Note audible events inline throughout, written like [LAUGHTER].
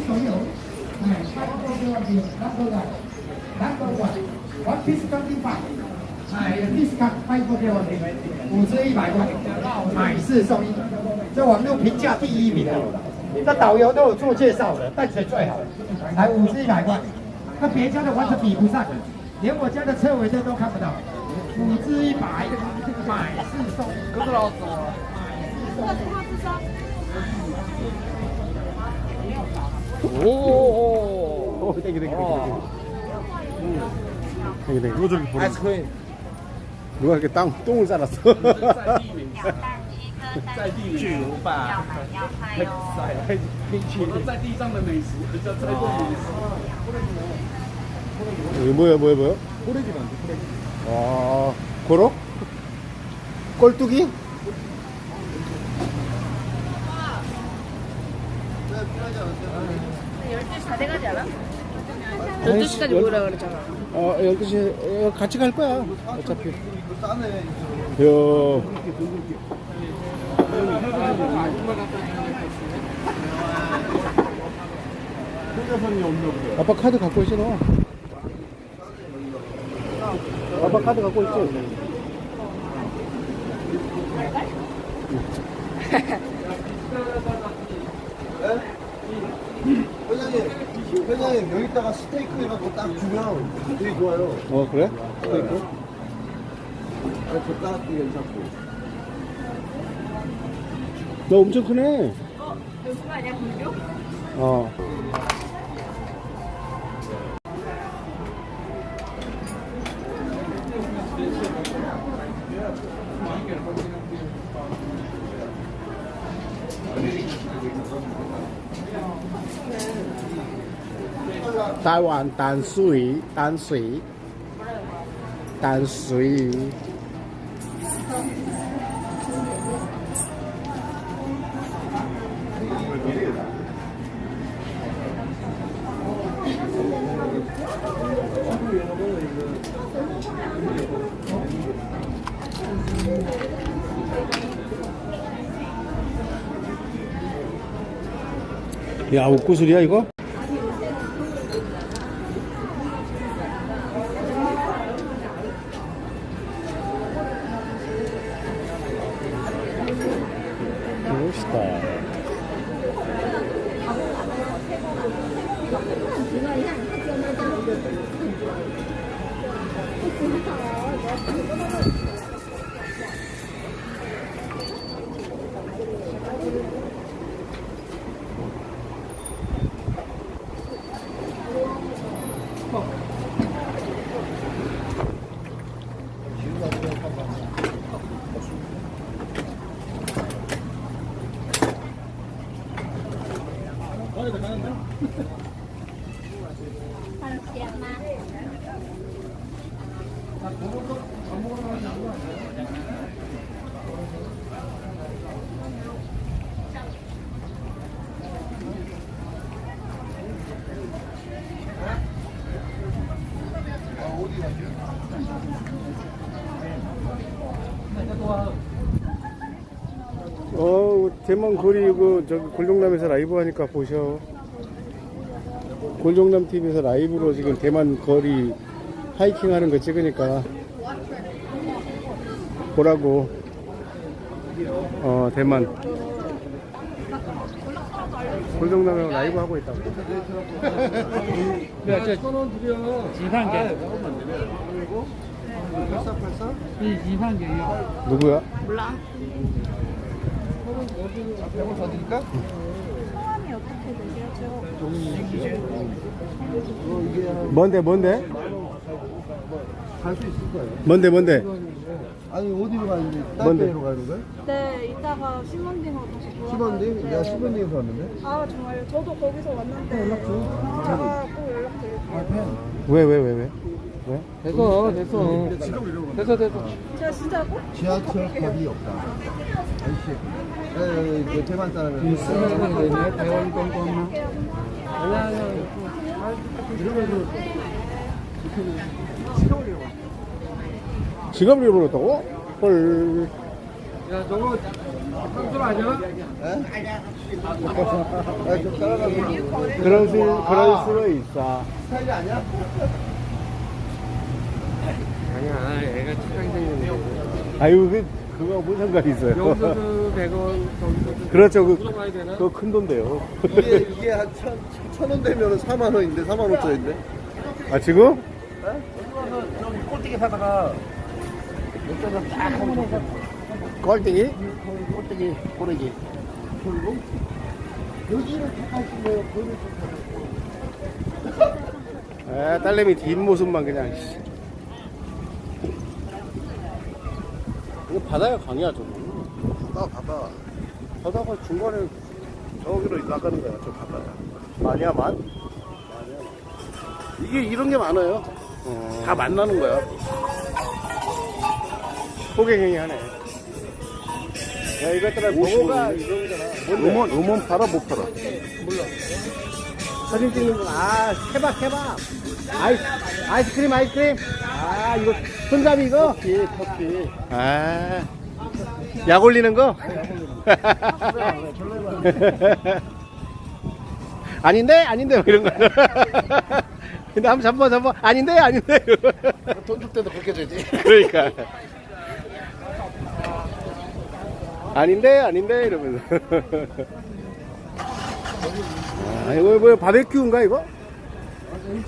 导游，哎，泰国旅，哎，五至一百块，买四送一，这网络评价第一名啊！这导游都有做介绍的，但全最好的，还五至一百块，那别家的完全比不上，连我家的车尾灯都看不到，五至一百，买四送，哥老子。 오. 땡기 땡기 땡기. 땡기 땡기. 아이스크림. 누가 이렇게 땅 똥을 싸놨어? 여기 뭐야 뭐야 뭐야? 호레기 만두 호레기. 아, 고로? 꼴뚜기? 꼴뚜기. 다 돼가지 않아? 12시까지 모이라 그랬잖아. 어, 12시, 어, 같이 갈 거야. 어차피. 야. 아빠 카드 갖고 있어, 너. 아빠 카드 갖고 있지? [LAUGHS] 회장님, 회장님 여기다가 스테이크 해갖고 딱 주면 되게 좋아요. 어, 그래? 스테이크? 아, 젓가락도 괜찮고. 너 엄청 크네. 그거 아니야, 불교? 어. 台湾淡水，淡水，淡水。 야, 옷구슬이야, 이거? 好。你去那边。吗？ 어, 대만 거리 그 저기 골종남에서 라이브 하니까 보셔. 골종남 TV에서 라이브로 지금 대만 거리 하이킹 하는 거 찍으니까 보라고. 어, 대만. 골종남이랑 라이브 하고 있다고. 야, 저 천원 드려. 지상계. 이 지상계요. 누구야? 몰라. 한번 더 드릴까? 어떻게 되세요? 뭔데, 뭔데? 갈 수 있을 거예요. 뭔데, 뭔데? 아니, 어디로 가는데? 딴 뭔데? 데로 가는 거야? 네, 이따가 신문딩으로 다시 시번디? 돼요. 내가 시번디에서 왔는데? 아, 정말요? 저도 거기서 왔는데. 연락 줘. 제가 꼭 연락 드릴게요. 왜, 왜, 왜, 왜? 왜? 됐어, 됐어. 됐어, 됐어. 제가 진짜 꼭 지하철 컵이 없다. 아이씨. 에, 에, 에, 대만 사람이. 대원 똥똥. 아니야, 아니야. 지갑을 잃어버렸다고? 헐. 야, 저거 아, 좀 따라가고. 그럴 수, 그럴 수가 있어. 스타일이 아니야? 아니야, 애가 착하게 생겼는데. 아유, 그, 그거 무슨 상관이 있어요. 여기서도 100원, 저기서도 그렇죠. 그, 물어가야 되나? 그거 큰 돈데요. 이게, 이게 한 천, 천 원 되면 4만 원인데, 4만 5천인데? 아, 지금? 저기 꼴뚜기 사다가 몇잔딱 하면 꼴등이? 꼴뚜기, 꼬레기. 그리고 여기를 착하시네요. 그를 아, 딸내미 뒷모습만 그냥. 씨. 이거 바다야, 강이야, 저거. 바다, 바다. 바다가 중간에 저기로 나가는 거야, 저 바다야. 많이야, 만? 이게 이런 게 많아요. 다 만나는 거야. 호갱행위 하네. 야, 이것들아, 버거가 이런 거잖아. 음원, 음원 팔아, 못 팔아? 사진 찍는 거, 아, 케밥, 케밥. 아이스, 아이스크림, 아이스크림. 아, 이거, 손잡이 이거? 커피, 커피. 아, 약 올리는 거? [LAUGHS] 아닌데? 아닌데? 뭐 이런 거. [LAUGHS] 근데 한번 잡아, 잡아. 아닌데? 아닌데? 돈 줄 때도 그렇게 되지. 그러니까. 아닌데, 아닌데, 이러면서. [LAUGHS] 아, 이거 뭐야, 바베큐인가, 이거?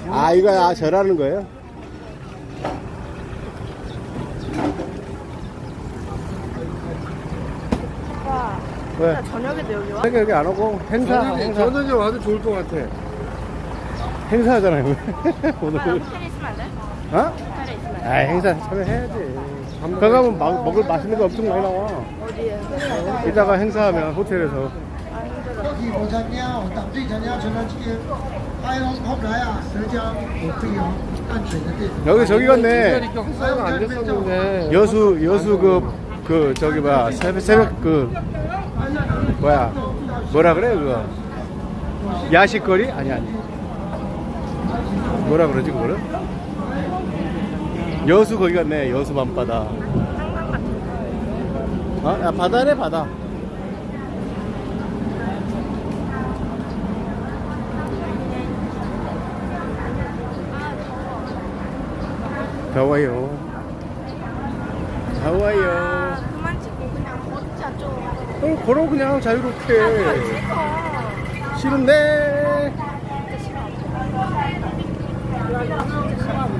아, 이거, 아, 절하는 거예요? 오빠 왜? 나 저녁에도 여기 와? 여기, 여기 안 오고, 행사, 행사. 저녁에 와도 좋을 것 같아. 행사하잖아요, 오늘. [LAUGHS] 호텔에 있으면 안 돼? 어? 호텔에 있으면 안 돼? 아, 행사 참여해야지. 거기 가면 막, 먹을 맛있는 거 엄청 많이 나와. 이따가 행사하면 호텔에서. 아, 여기 저기 갔네. 여수 여수 그 그 저기 뭐야 새벽, 새벽 그 뭐야 뭐라 그래 그거? 야식거리? 아니 아니. 뭐라 그러지 그거를? 여수 거기 갔네 여수 밤바다. 어? 야 바다네 바다. 더워요. 더워요. 아 어, 걸어 그냥 자유롭게. 싫은데? 싫어 嗨，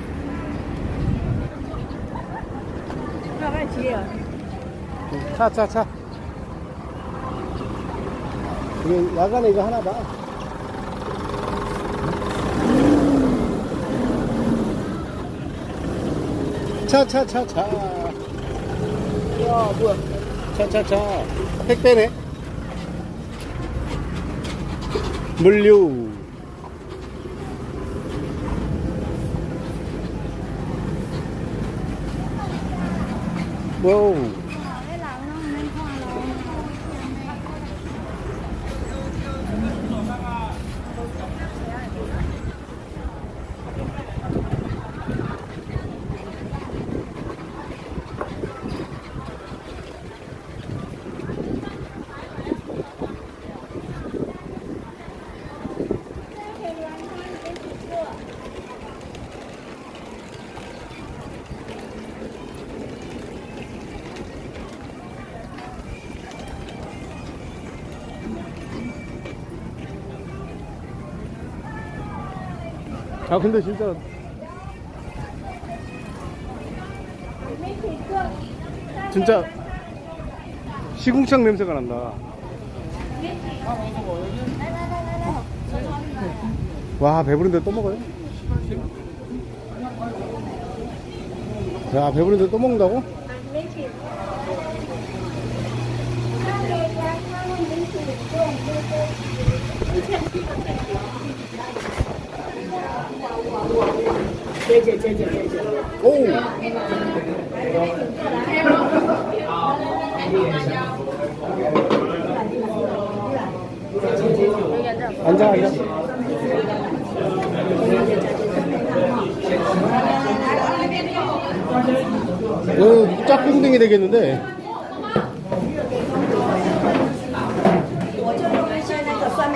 래 빨리 뒤에 와 차차 차. 이게 야간에 이거 하나 봐. 차 차 차 차. 야 뭐야? 차 차 차. 택배네. 물류 와우 아 근데 진짜 진짜 시궁창 냄새가 난다 와 배부른데 또 먹어요? 야 배부른데 또 먹는다고? 앉아, 앉아. 어, 짝꿍댕이 되겠는데?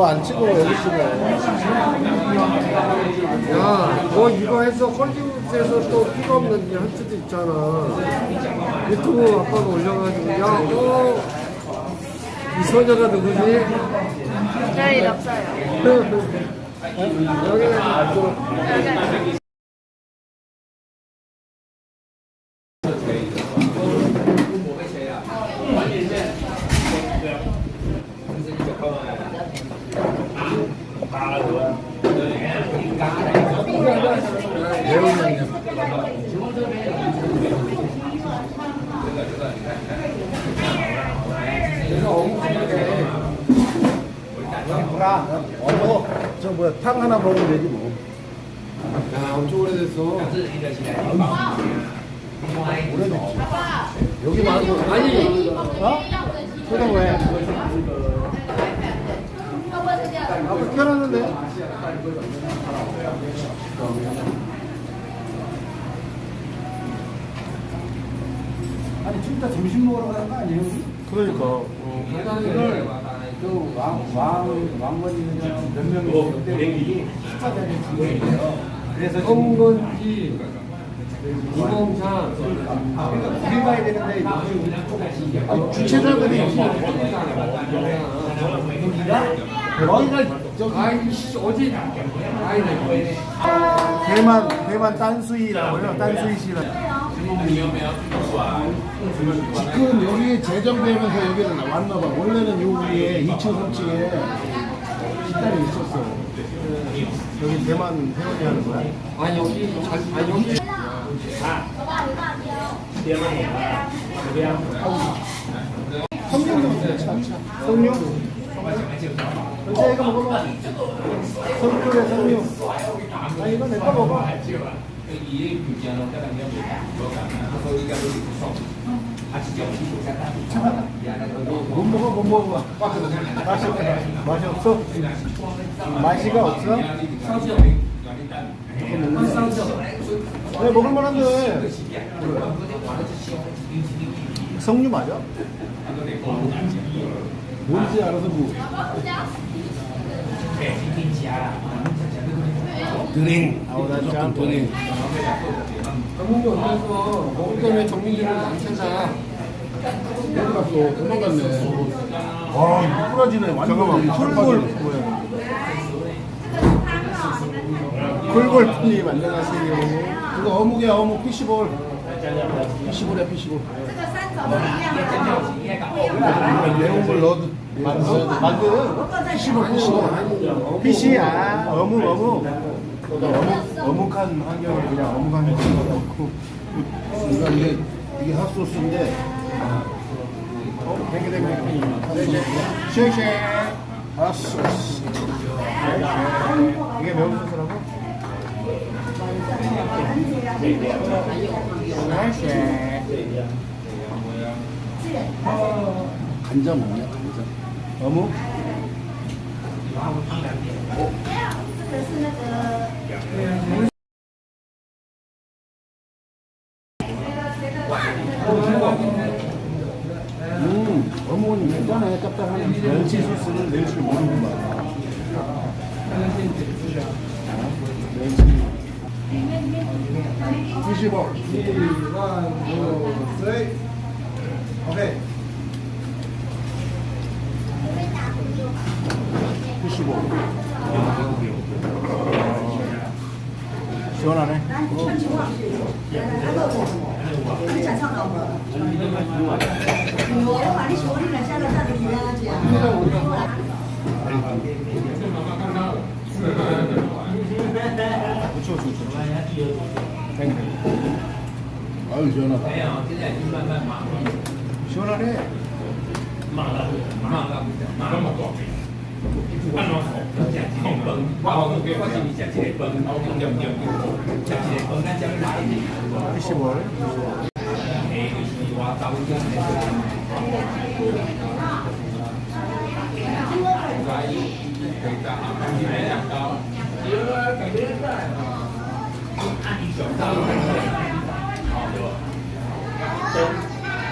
너안 찍어, 여기 찍어. 야, 너 이거 해서 헐리우드에서 또 필요 없는 일 할 수도 있잖아. 유튜브 아빠가 올려가지고, 야, 어, 이 소녀가 누구지? 별일 없어요. [LAUGHS] 여기는 아주 어머, 저 뭐야, 탕 하나 먹으면 되지 뭐. 야, 엄청 오래됐어. 여기 말고. 아니, 어? 그럼 왜? 아까 켜놨는데? 아니 진짜 점심 먹으러 가는 거 아니에요? 그러니까. 이걸 그 왕, 왕, 왕건이 그냥 몇 명이 그때 숫자들이 지금이에요. 그래서 지금 홍건지, 이봉창, 아, 그러니까 우리 가야 되는데 아니, 주최자들이 아이씨, 어제, 아이, 대만, 대만 딴수이라고요. 딴수이시라. 지금 여기 재정되면서 여기를 왔나 봐. 원래는 요 위에 2층, 3층에 식당이 있었어. 여기 대만 회원이 하는 거야? 아, 여기, 잘, 아, 여기. 성류? 이제 이거 먹어봐. 성류래, 성류. 아, 이거 내 거 먹어. 못 먹어, 못 먹어. 맛이, 없어? 맛이가 없어? 왜 먹을 만한데? 성류 맞아? 뭔지 알아서 뭐. 드링. 아우, 나 조금 드링. 정민이 어디서 먹을 때문에 정민이를 안 찾아. 어디 갔어? 도망갔네. 와, 이거 부러지네. 완전. 잠깐만, 뭐야? 쿨골프님 안녕하세요. 이거 어묵이야, 어묵 피시볼. 피시볼이야, 피시볼. 매운 걸 넣어도 만두, 만두. 피시볼, 피시볼. 피시, 아, 어묵, 어묵. 어묵, 어묵한 환경을 그냥 어묵한 환경을 넣고. 이거 이게, 이게 핫소스인데. 어. 쉐쉐. 핫소스. 이게 매운 소스라고? 간장 먹냐, 간장? 어묵? 음, 어묵은 괜찮아요. 짭짤한 멸치 소스는 낼줄 모르는구만. 멸치. 90원. 1, 2, 3. 오케이. 95. 시원하네. 좋죠, 좋죠. 땡 아유, 시원하다. Suonare? Ma la ma la gì la ma copia. Ah no, chả chỉ để bận, bao công việc quá trình chả chỉ để bận, bao công nhầm nhầm chả chỉ để bận, nó chả lại gì. cái gì vuole? E cái gì a tavola. cái gì sta a mangiare a tavola. Io la capisco.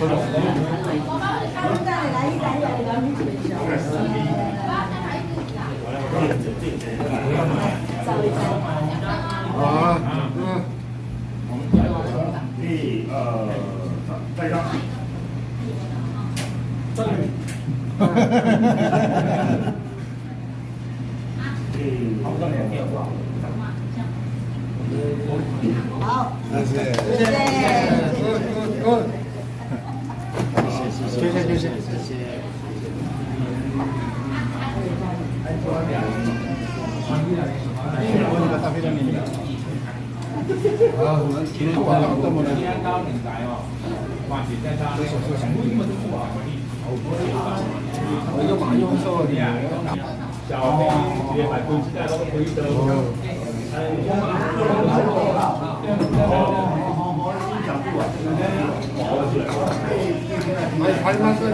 아 주세, 주세. 어머니가 딱 회장님이다. 아, 난 기름 왔다 갔 还还有那个